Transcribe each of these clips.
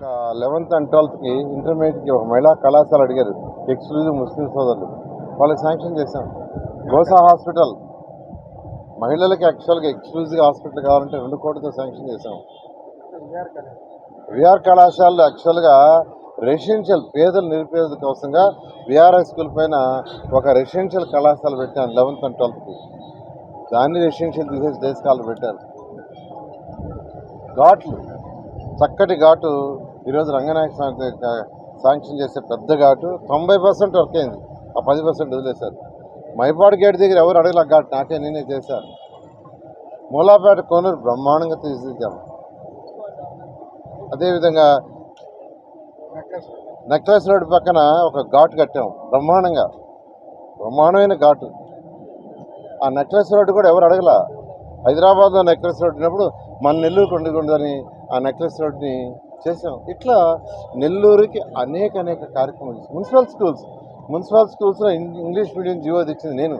ఒక eleventh and ట్వెల్త్కి ఇంటర్మీడియట్కి ఒక మహిళా కళాశాల అడిగారు ఎక్స్క్లూజివ్ ముస్లిం సోదరులు. వాళ్ళకి శాంక్షన్ చేశాం. గోసా హాస్పిటల్. మహిళలకి యాక్చువల్గా ఎక్స్క్లూజివ్ హాస్పిటల్ కావాలంటే రెండు కోట్లతో శాంక్షన్ చేశాం. విఆర్ కళాశాలలో యాక్చువల్గా రెసిడెన్షియల్ పేదలు నిరుపేద కోసంగా విఆర్ఐ స్కూల్ పైన ఒక రెసిడెన్షియల్ కళాశాల పెట్టాను లెవెన్త్ అండ్ ట్వెల్త్కి దాన్ని రెసిడెన్షియల్ తీసేసి డేస్ స్కాలర్ పెట్టారు. ఘాట్లు. చక్కటి ఘాటు ఈరోజు రంగనాయక స్వామి శాంక్షన్ చేసే పెద్ద ఘాటు తొంభై పర్సెంట్ వర్క్ అయింది. ఆ పది పర్సెంట్ వదిలేశారు. మైపాడు గేట్ దగ్గర ఎవరు అడగల ఘాట్? నాకే నేనే చేశాను. మూలాపేట కోనూరు బ్రహ్మాండంగా తీర్చిదిద్దాము అదేవిధంగా నెక్లెస్ రోడ్ పక్కన ఒక ఘాట్ కట్టాము బ్రహ్మాండంగా. బ్రహ్మాండమైన ఘాటు. ఆ నెక్లెస్ రోడ్డు కూడా ఎవరు అడగల? హైదరాబాద్లో నెక్లెస్ రోడ్డు ఉన్నప్పుడు మన నెల్లూరు కొండగుండదని ఆ నెక్లెస్ రోడ్ని చేసాం ఇట్లా నెల్లూరుకి అనేక అనేక కార్యక్రమాలు మున్సిపల్ స్కూల్స్ మున్సిపల్ స్కూల్స్లో ఇంగ్లీష్ మీడియం జీవో తెచ్చింది నేను.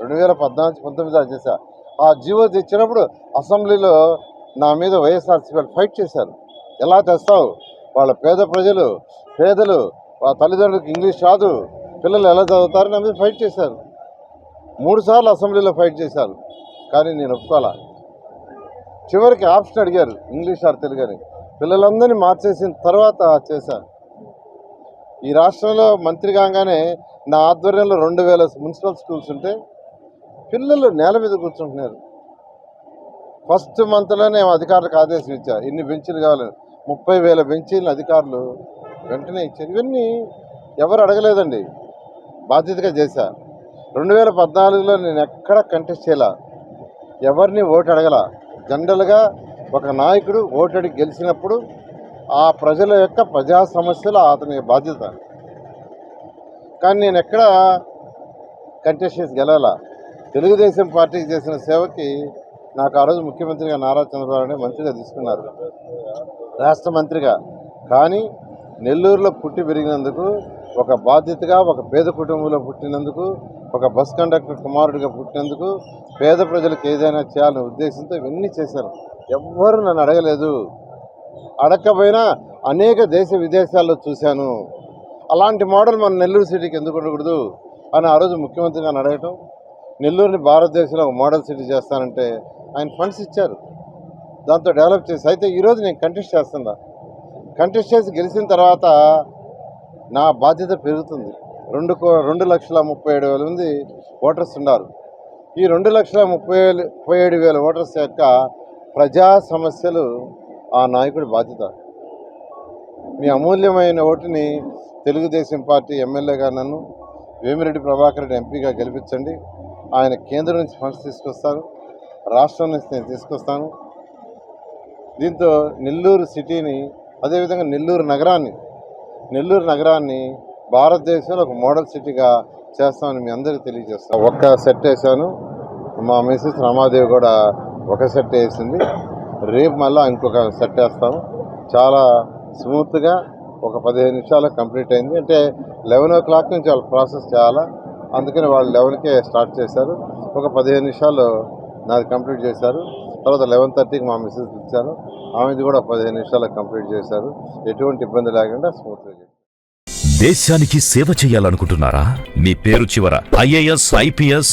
రెండు వేల పద్నాలుగు పంతొమ్మిదిలో చేశా. ఆ జీవో తెచ్చినప్పుడు అసెంబ్లీలో నా మీద వైఎస్ఆర్సీ వాళ్ళు ఫైట్ చేశారు. ఎలా తెస్తావు? వాళ్ళ పేద ప్రజలు పేదలు వాళ్ళ తల్లిదండ్రులకు ఇంగ్లీష్ రాదు. పిల్లలు ఎలా చదువుతారు? నా మీద ఫైట్ చేశారు. మూడు సార్లు అసెంబ్లీలో ఫైట్ చేశారు. కానీ నేను ఒప్పుకోవాలా చివరికి ఆప్షన్ అడిగారు ఇంగ్లీష్ ఆర్ తెలుగు అని. పిల్లలందరినీ మార్చేసిన తర్వాత చేశాను ఈ రాష్ట్రంలో మంత్రి కాగానే నా ఆధ్వర్యంలో రెండు వేల మున్సిపల్ స్కూల్స్ ఉంటే పిల్లలు నేల మీద కూర్చుంటున్నారు. ఫస్ట్ మంత్లోనే అధికారులకు ఆదేశం ఇచ్చారు. ఇన్ని బెంచీలు కావాలి. ముప్పై వేల బెంచీలను అధికారులు వెంటనే ఇచ్చారు. ఇవన్నీ ఎవరు అడగలేదండి. బాధ్యతగా చేశా రెండు వేల పద్నాలుగులో నేను ఎక్కడ కంటెస్ట్ చేయలా. ఎవరిని ఓటు అడగల. జనరల్గా ఒక నాయకుడు ఓటడి గెలిచినప్పుడు ఆ ప్రజల యొక్క ప్రజా సమస్యలు అతని బాధ్యత. కానీ నేను ఎక్కడ కంటెస్ట్ చేసి తెలుగుదేశం పార్టీకి చేసిన సేవకి నాకు ఆ రోజు ముఖ్యమంత్రిగా నారా చంద్రబాబు మంత్రిగా తీసుకున్నారు. రాష్ట్ర మంత్రిగా. కానీ నెల్లూరులో పుట్టి పెరిగినందుకు ఒక బాధ్యతగా ఒక పేద కుటుంబంలో పుట్టినందుకు ఒక బస్ కండక్టర్ కుమారుడిగా పుట్టినందుకు పేద ప్రజలకు ఏదైనా చేయాలనే ఉద్దేశంతో ఇవన్నీ చేశారు. ఎవ్వరు నన్ను అడగలేదు. అడగకపోయినా అనేక దేశ విదేశాల్లో చూశాను. అలాంటి మోడల్ మన నెల్లూరు సిటీకి ఎందుకు ఉండకూడదు అని ఆ రోజు ముఖ్యమంత్రి గారిని అడగటం నెల్లూరుని భారతదేశంలో ఒక మోడల్ సిటీ చేస్తానంటే ఆయన ఫండ్స్ ఇచ్చారు. దాంతో డెవలప్ చేసి అయితే ఈరోజు నేను కంటెస్ట్ చేస్తున్నా. కంటెస్ట్ చేసి గెలిచిన తర్వాత నా బాధ్యత పెరుగుతుంది. రెండు కో రెండు లక్షల ముప్పై ఏడు వేల మంది ఓటర్స్ ఉన్నారు. ఈ రెండు లక్షల ముప్పై వేలు ముప్పై ఏడు వేల ఓటర్స్ యొక్క ప్రజా సమస్యలు ఆ నాయకుడి బాధ్యత. మీ అమూల్యమైన ఓటుని తెలుగుదేశం పార్టీ ఎమ్మెల్యేగా నన్ను వేమిరెడ్డి ప్రభాకర్ రెడ్డి ఎంపీగా గెలిపించండి. ఆయన కేంద్రం నుంచి ఫండ్స్ తీసుకొస్తారు. రాష్ట్రం నుంచి నేను తీసుకొస్తాను. దీంతో నెల్లూరు సిటీని అదేవిధంగా నెల్లూరు నగరాన్ని నెల్లూరు నగరాన్ని భారతదేశంలో ఒక మోడల్ సిటీగా చేస్తామని మీ అందరికీ తెలియజేస్తాను. ఒక్క సెట్ వేసాను మా మిసెస్ రమాదేవి కూడా ఒక సెట్ వేసింది. రేపు మళ్ళీ ఇంకొక సెట్ వేస్తాము. చాలా స్మూత్గా ఒక పదిహేను నిమిషాలు కంప్లీట్ అయింది. అంటే లెవెన్ ఓ క్లాక్ నుంచి వాళ్ళు ప్రాసెస్ చేయాలా అందుకని వాళ్ళు లెవెన్కే స్టార్ట్ చేశారు. ఒక పదిహేను నిమిషాలు నాది కంప్లీట్ చేశారు. తర్వాత లెవెన్ థర్టీకి మా మిస్సెస్ ఇచ్చాను ఆమెది కూడా పదిహేను నిమిషాలకు కంప్లీట్ చేశారు. ఎటువంటి ఇబ్బంది లేకుండా స్మూత్గా దేశానికి సేవ చేయాలనుకుంటున్నారా? మీ పేరు చివర ఐఏఎస్ ఐపీఎస్